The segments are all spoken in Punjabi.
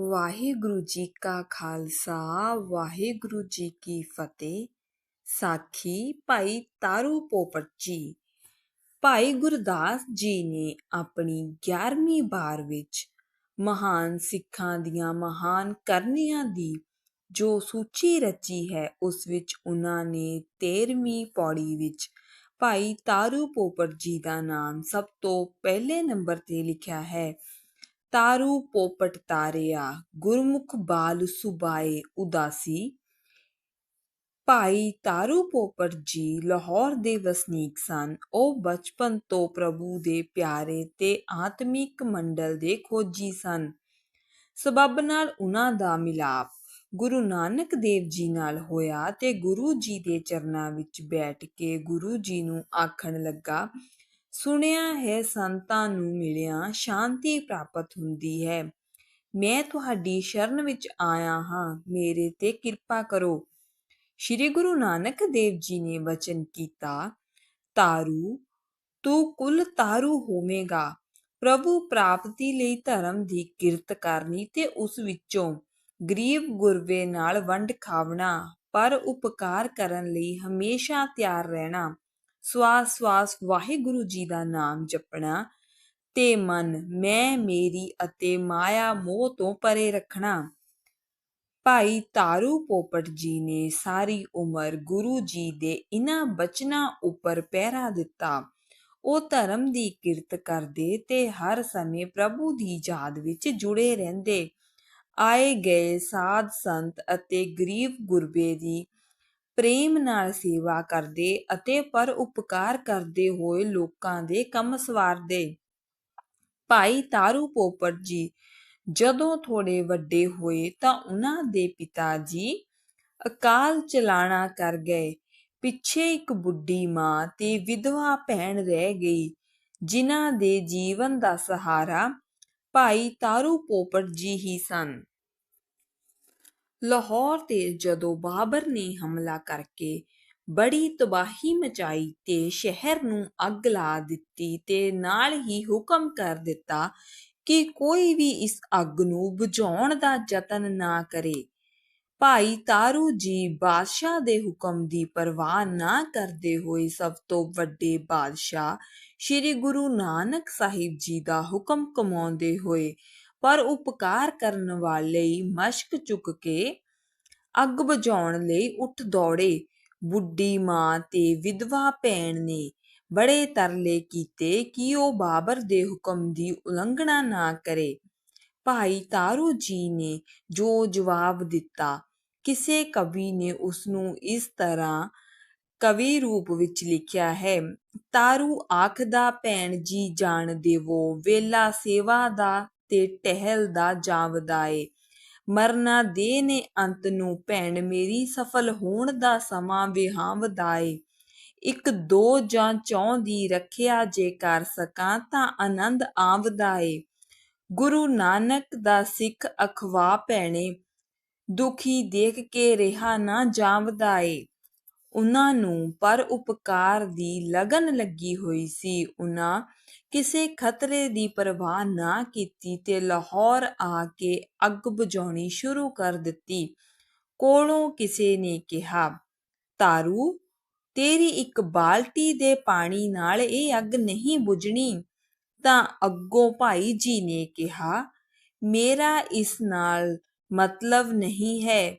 ਵਾਹਿਗੁਰੂ ਜੀ ਕਾ ਖਾਲਸਾ, ਵਾਹਿਗੁਰੂ ਜੀ ਕੀ ਫਤਿਹ। ਸਾਖੀ ਭਾਈ ਤਾਰੂ ਪੋਪਟ ਜੀ। ਭਾਈ ਗੁਰਦਾਸ ਜੀ ਨੇ ਆਪਣੀ 11ਵੀਂ ਬਾਰ ਵਿੱਚ ਮਹਾਨ ਸਿੱਖਾਂ ਦੀਆਂ ਮਹਾਨ ਕਰਨੀਆਂ ਦੀ ਜੋ ਸੂਚੀ ਰਚੀ ਹੈ, ਉਸ ਵਿੱਚ ਉਹਨਾਂ ਨੇ 13ਵੀਂ ਪੌੜੀ ਵਿੱਚ ਭਾਈ ਤਾਰੂ ਪੋਪਟ ਜੀ ਦਾ ਨਾਮ ਸਭ ਤੋਂ ਪਹਿਲੇ ਨੰਬਰ ਤੇ ਲਿਖਿਆ ਹੈ। ਤਾਰੂ ਪੋਪਟ ਤਾਰਿਆ, ਗੁਰਮੁਖ ਬਾਲ ਸੁਬਾਏ ਉਦਾਸੀ। ਭਾਈ ਤਾਰੂ ਪੋਪਟ ਜੀ ਲਾਹੌਰ ਦੇ ਵਸਨੀਕ ਸਨ। ਉਹ ਬਚਪਨ ਤੋਂ ਪ੍ਰਭੂ ਦੇ ਪਿਆਰੇ ਤੇ ਆਤਮਿਕ ਮੰਡਲ ਦੇ ਖੋਜੀ ਸਨ। ਸਬਬ ਨਾਲ ਉਹਨਾਂ ਦਾ ਮਿਲਾਪ, ਗੁਰੂ ਨਾਨਕ ਦੇਵ ਜੀ ਨਾਲ ਹੋਇਆ ਤੇ ਗੁਰੂ ਜੀ ਦੇ ਚਰਨਾਂ ਵਿੱਚ ਬੈਠ ਕੇ ਗੁਰੂ ਜੀ ਨੂੰ ਆਖਣ ਲੱਗਾ ਸੁਣਿਆ ਹੈ, ਸੰਤਾਂ ਨੂੰ ਮਿਲਿਆ, ਸ਼ਾਂਤੀ ਪ੍ਰਾਪਤ ਹੁੰਦੀ ਹੈ। ਮੈਂ ਤੁਹਾਡੀ ਸ਼ਰਨ ਵਿੱਚ ਆਇਆ ਹਾਂ, ਮੇਰੇ ਤੇ ਕਿਰਪਾ ਕਰੋ। ਸ੍ਰੀ ਗੁਰੂ ਨਾਨਕ ਦੇਵ ਜੀ ਨੇ ਵਚਨ ਕੀਤਾ, ਤਾਰੂ, ਤੂੰ ਕੁਲ ਤਾਰੂ ਹੋਵੇਂਗਾ। ਪ੍ਰਭੂ ਪ੍ਰਾਪਤੀ ਲਈ ਧਰਮ ਦੀ ਕਿਰਤ ਕਰਨੀ ਤੇ ਉਸ ਵਿੱਚੋਂ ਗਰੀਬ ਗੁਰਵੇ ਨਾਲ ਵੰਡ ਖਾਵਣਾ, ਪਰ ਉਪਕਾਰ ਕਰਨ ਲਈ ਹਮੇਸ਼ਾ ਤਿਆਰ ਰਹਿਣਾ। ਸਵਾਸ ਸਵਾਸ ਵਾਹਿਗੁਰੂ ਜੀ ਦਾ ਨਾਮ ਜਪਣਾ ਤੇ ਮਨ ਮੈਂ ਮੇਰੀ ਅਤੇ ਮਾਇਆ ਮੋਹ ਤੋਂ ਪਰੇ ਰੱਖਣਾ। ਭਾਈ ਤਾਰੂ ਪੋਪਟ ਜੀ ਨੇ ਸਾਰੀ ਉਮਰ ਗੁਰੂ ਜੀ ਦੇ ਇਨ੍ਹਾਂ ਬਚਨਾਂ ਉੱਪਰ ਪਹਿਰਾ ਦਿੱਤਾ। ਉਹ ਧਰਮ ਦੀ ਕਿਰਤ ਕਰਦੇ ਤੇ ਹਰ ਸਮੇਂ ਪ੍ਰਭੂ ਦੀ ਯਾਦ ਵਿੱਚ ਜੁੜੇ ਰਹਿੰਦੇ। ਆਏ ਗਏ ਸਾਧ ਸੰਤ ਅਤੇ ਗਰੀਬ ਗੁਰਬੇ ਦੀ ਪ੍ਰੇਮ ਨਾਲ ਸੇਵਾ ਕਰਦੇ ਅਤੇ ਪਰ ਉਪਕਾਰ ਕਰਦੇ ਹੋਏ ਲੋਕਾਂ ਦੇ ਕੰਮ ਸਵਾਰਦੇ। ਭਾਈ ਤਾਰੂ ਪੋਪਟ ਜੀ, ਜਦੋਂ ਥੋੜੇ ਵੱਡੇ ਹੋਏ ਤਾਂ ਉਹਨਾਂ ਦੇ ਪਿਤਾ ਜੀ ਅਕਾਲ ਚਲਾਣਾ ਕਰ ਗਏ। ਪਿੱਛੇ ਇੱਕ ਬੁੱਢੀ ਮਾਂ ਤੇ ਵਿਧਵਾ ਭੈਣ ਰਹਿ ਗਈ, ਜਿਨ੍ਹਾਂ ਦੇ ਜੀਵਨ ਦਾ ਸਹਾਰਾ ਭਾਈ ਤਾਰੂ ਪੋਪਟ ਜੀ ਹੀ ਸਨ। ਲਾਹੌਰ ਤੇ ਜਦੋਂ ਬਾਬਰ ਨੇ ਹਮਲਾ ਕਰਕੇ ਬੜੀ ਤਬਾਹੀ ਮਚਾਈ ਤੇ ਸ਼ਹਿਰ ਨੂੰ ਅੱਗ ਲਾ ਦਿੱਤੀ ਤੇ ਨਾਲ ਹੀ ਹੁਕਮ ਕਰ ਦਿੱਤਾ ਕਿ ਕੋਈ ਵੀ ਇਸ ਅੱਗ ਨੂੰ ਬੁਝਾਉਣ ਦਾ ਯਤਨ ਨਾ ਕਰੇ। ਭਾਈ ਤਾਰੂ ਜੀ ਬਾਦਸ਼ਾਹ ਦੇ ਹੁਕਮ ਦੀ ਪਰਵਾਹ ਨਾ ਕਰਦੇ ਹੋਏ ਸਭ ਤੋਂ ਵੱਡੇ ਬਾਦਸ਼ਾਹ ਸ੍ਰੀ ਗੁਰੂ ਨਾਨਕ ਸਾਹਿਬ ਜੀ ਦਾ ਹੁਕਮ ਕਮਾਉਂਦੇ ਹੋਏ ਪਰ ਉਪਕਾਰ ਕਰਨ ਵਾਲੇ ਮਸ਼ਕ ਚੁੱਕ ਕੇ ਅੱਗ ਬੁਝਾਉਣ ਲਈ ਉੱਠ ਦੌੜੇ। ਬੁੱਢੀ ਮਾਂ ਤੇ ਵਿਧਵਾ ਭੈਣ ਨੇ ਬੜੇ ਤਰਲੇ ਕੀਤੇ ਕਿ ਉਹ ਬਾਬਰ ਦੇ ਹੁਕਮ ਦੀ ਉਲੰਘਣਾ ਨਾ ਕਰੇ। ਭਾਈ ਤਾਰੂ ਜੀ ਨੇ ਜੋ ਜਵਾਬ ਦਿੱਤਾ, ਕਿਸੇ ਕਵੀ ਨੇ ਉਸ ਨੂੰ ਇਸ ਤਰ੍ਹਾਂ ਕਵੀ ਰੂਪ ਵਿੱਚ ਲਿਖਿਆ ਹੈ, ਤਾਰੂ ਆਖਦਾ ਭੈਣ ਜੀ ਜਾਣ ਦੇਵੋ, ਵੇਲਾ ਸੇਵਾ ਦਾ ਤੇ ਟਹਿਲ ਜਾਵਦਾ ਏ। ਮਰਨਾ ਦੇ ਨੇ ਅੰਤ ਨੂੰ ਭੈਣ ਮੇਰੀ ਸਫਲ ਹੋਣ ਦਾ ਸਮਾਂ ਵਿਹਾਵਦਾ ਏ। ਇੱਕ ਦੋ ਜਾਂ ਚੌਂ ਦੀ ਰੱਖਿਆ ਜੇ ਕਰ ਸਕਾਂ ਤਾਂ ਆਨੰਦ ਆਵਦਾ ਏ। ਗੁਰੂ ਨਾਨਕ ਦਾ ਸਿੱਖ ਅਖਵਾ ਭੈਣੇ, ਦੁਖੀ ਦੇਖ ਕੇ ਰਿਹਾ ਨਾ ਜਾਵਦਾ ਏ। ਉਹਨਾਂ ਨੂੰ ਪਰ ਉਪਕਾਰ ਦੀ ਲਗਨ ਲੱਗੀ ਹੋਈ ਸੀ। ਉਹਨਾਂ ਕਿਸੇ ਖਤਰੇ ਦੀ ਪਰਵਾਹ ਨਾ ਕੀਤੀ ਤੇ ਲਾਹੌਰ ਆ ਕੇ ਅੱਗ ਬੁਝਾਉਣੀ ਸ਼ੁਰੂ ਕਰ ਦਿੱਤੀ। ਕੋਲੋਂ ਕਿਸੇ ਨੇ ਕਿਹਾ, ਤਾਰੂ, ਤੇਰੀ ਇੱਕ ਬਾਲਟੀ ਦੇ ਪਾਣੀ ਨਾਲ ਇਹ ਅੱਗ ਨਹੀਂ ਬੁਝਣੀ। ਤਾਂ ਅੱਗੋਂ ਭਾਈ ਜੀ ਨੇ ਕਿਹਾ, ਮੇਰਾ ਇਸ ਨਾਲ ਮਤਲਬ ਨਹੀਂ ਹੈ।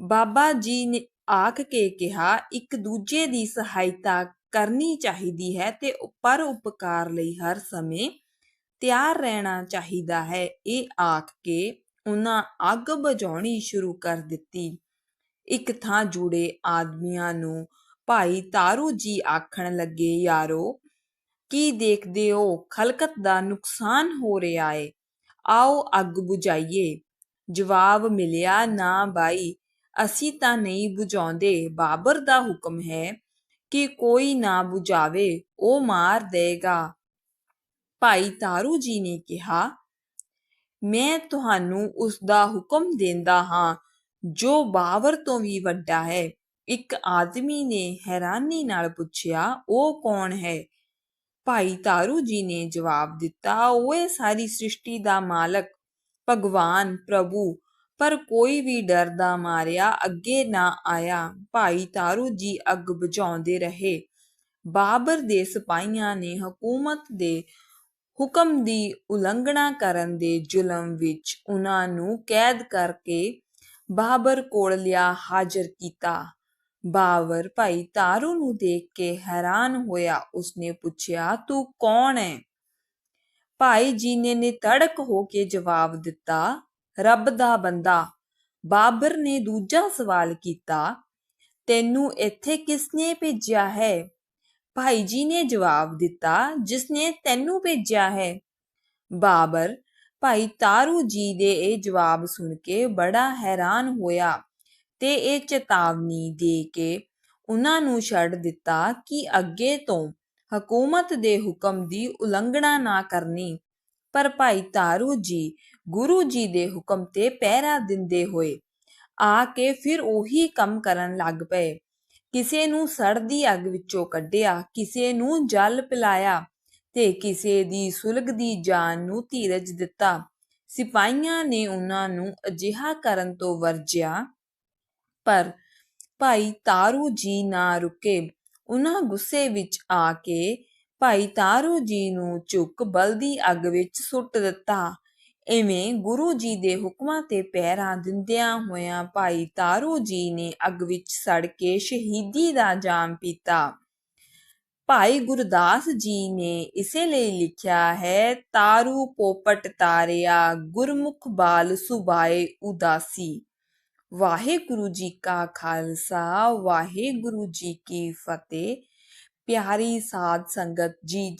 ਬਾਬਾ ਜੀ ਨੇ ਆਖ ਕੇ ਕਿਹਾ, ਇੱਕ ਦੂਜੇ ਦੀ ਸਹਾਇਤਾ ਕਰਨੀ ਚਾਹੀਦੀ ਹੈ ਤੇ ਪਰ ਉਪਕਾਰ ਲਈ ਹਰ ਸਮੇਂ ਤਿਆਰ ਰਹਿਣਾ ਚਾਹੀਦਾ ਹੈ। ਇਹ ਆਖ ਕੇ ਉਹਨਾਂ ਅੱਗ ਬੁਝਾਉਣੀ ਸ਼ੁਰੂ ਕਰ ਦਿੱਤੀ। ਇੱਕ ਥਾਂ ਜੁੜੇ ਆਦਮੀਆਂ ਨੂੰ ਭਾਈ ਤਾਰੂ ਜੀ ਆਖਣ ਲੱਗੇ, ਯਾਰੋ, ਕੀ ਦੇਖਦੇ ਹੋ? ਖਲਕਤ ਦਾ ਨੁਕਸਾਨ ਹੋ ਰਿਹਾ ਏ। ਆਓ ਅੱਗ ਬੁਝਾਈਏ। ਜਵਾਬ ਮਿਲਿਆ, ਨਾ ਬਾਈ, ਅਸੀਂ ਤਾਂ ਨਹੀਂ ਬੁਝਾਉਂਦੇ। ਬਾਬਰ ਦਾ ਹੁਕਮ ਹੈ ਕਿ ਕੋਈ ਨਾ ਬੁਝਾਵੇ, ਉਹ ਮਾਰ ਦੇਗਾ। ਭਾਈ ਤਾਰੂ ਜੀ ਨੇ ਕਿਹਾ, ਮੈਂ ਤੁਹਾਨੂੰ ਉਸ ਦਾ ਹੁਕਮ ਦਿੰਦਾ ਹਾਂ, ਜੋ ਬਾਬਰ ਤੋਂ ਵੀ ਵੱਡਾ ਹੈ। ਇੱਕ ਆਦਮੀ ਨੇ ਹੈਰਾਨੀ ਨਾਲ ਪੁੱਛਿਆ, ਉਹ ਕੌਣ ਹੈ? ਭਾਈ ਤਾਰੂ ਜੀ ਨੇ ਜਵਾਬ ਦਿੱਤਾ ਉਹ ਹੈ ਸਾਰੀ ਸ੍ਰਿਸ਼ਟੀ ਦਾ ਮਾਲਕ, ਭਗਵਾਨ, ਪ੍ਰਭੂ ਪਰ ਕੋਈ ਵੀ ਡਰ ਦਾ ਮਾਰਿਆ ਅੱਗੇ ਨਾ ਆਇਆ। ਭਾਈ ਤਾਰੂ ਜੀ ਅੱਗ ਬੁਝਾਉਂਦੇ ਰਹੇ। ਬਾਬਰ ਦੇ ਸਿਪਾਹੀਆਂ ਨੇ ਹਕੂਮਤ ਦੇ ਹੁਕਮ ਦੀ ਉਲੰਘਣਾ ਕਰਨ ਦੇ ਜ਼ੁਲਮ ਵਿੱਚ ਉਹਨਾਂ ਨੂੰ ਕੈਦ ਕਰਕੇ ਬਾਬਰ ਕੋਲ ਲਿਆ ਹਾਜ਼ਰ ਕੀਤਾ। ਬਾਬਰ ਭਾਈ ਤਾਰੂ ਨੂੰ ਦੇਖ ਕੇ ਹੈਰਾਨ ਹੋਇਆ। ਉਸਨੇ ਪੁੱਛਿਆ, ਤੂੰ ਕੌਣ ਹੈ ਭਾਈ ਜੀ ਨੇ ਨਿਤੜਕ ਹੋ ਕੇ ਜਵਾਬ ਦਿੱਤਾ ਰੱਬ ਦਾ ਬੰਦਾ। ਬਾਬਰ ਨੇ ਦੂਜਾ ਸਵਾਲ ਕੀਤਾ, ਤੈਨੂੰ ਇੱਥੇ ਕਿਸਨੇ ਭੇਜਿਆ ਹੈ? ਭਾਈ ਜੀ ਨੇ ਜਵਾਬ ਦਿੱਤਾ, ਜਿਸਨੇ ਤੈਨੂੰ ਭੇਜਿਆ ਹੈ। ਬਾਬਰ, ਭਾਈ ਤਾਰੂ ਜੀ ਦੇ ਇਹ ਜਵਾਬ ਸੁਣ ਕੇ ਬੜਾ ਹੈਰਾਨ ਹੋਇਆ ਤੇ ਇਹ ਚੇਤਾਵਨੀ ਦੇ ਕੇ ਉਹਨਾਂ ਨੂੰ ਛੱਡ ਦਿੱਤਾ ਕਿ ਅੱਗੇ ਤੋਂ ਹਕੂਮਤ ਦੇ ਹੁਕਮ ਦੀ ਉਲੰਘਣਾ ਨਾ ਕਰਨੀ। ਪਰ ਭਾਈ ਤਾਰੂ ਜੀ ਗੁਰੂ ਜੀ ਦੇ ਹੁਕਮ ਤੇ ਪਹਿਰਾ ਦਿੰਦੇ ਹੋਏ ਆ ਕੇ ਫਿਰ ਉਹੀ ਕੰਮ ਕਰਨ ਲੱਗ ਪਏ। ਕਿਸੇ ਨੂੰ ਸੜਦੀ ਅੱਗ ਵਿੱਚੋਂ ਕੱਢਿਆ, ਕਿਸੇ ਨੂੰ ਜਲ ਪਿਲਾਇਆ ਤੇ ਕਿਸੇ ਦੀ ਸੁਲਗਦੀ ਜਾਨ ਨੂੰ ਧੀਰਜ ਦਿੱਤਾ। ਸਿਪਾਹੀਆਂ ਨੇ ਉਹਨਾਂ ਨੂੰ ਅਜਿਹਾ ਕਰਨ ਤੋਂ ਵਰਜਿਆ, ਪਰ ਭਾਈ ਤਾਰੂ ਜੀ ਨਾ ਰੁਕੇ। ਉਹਨਾਂ ਗੁੱਸੇ ਵਿੱਚ ਆ ਕੇ ਭਾਈ ਤਾਰੂ ਜੀ ਨੂੰ ਚੁੱਕ ਬਲਦੀ ਅੱਗ ਵਿੱਚ ਸੁੱਟ ਦਿੱਤਾ। ਇਵੇਂ ਗੁਰੂ ਜੀ ਦੇ ਹੁਕਮਾਂ ਤੇ ਪਹਿਰਾ ਦਿੰਦਿਆਂ ਹੋਇਆਂ ਭਾਈ ਤਾਰੂ ਜੀ ਨੇ ਅੱਗ ਵਿੱਚ ਸੜ ਕੇ ਸ਼ਹੀਦੀ ਦਾ ਜਾਮ ਪੀਤਾ। ਭਾਈ ਗੁਰਦਾਸ ਜੀ ਨੇ ਇਸੇ ਲਈ ਲਿਖਿਆ ਹੈ, ਤਾਰੂ ਪੋਪਟ ਤਾਰਿਆ, ਗੁਰਮੁਖ ਬਾਲ ਸੁਭਾਏ ਉਦਾਸੀ। ਵਾਹਿਗੁਰੂ ਜੀ ਕਾ ਖਾਲਸਾ, ਵਾਹਿਗੁਰੂ ਜੀ ਕੀ ਫਤਿਹ। ਪਿਆਰੀ ਸਾਧ ਸੰਗਤ, ਜੀ ਜੇ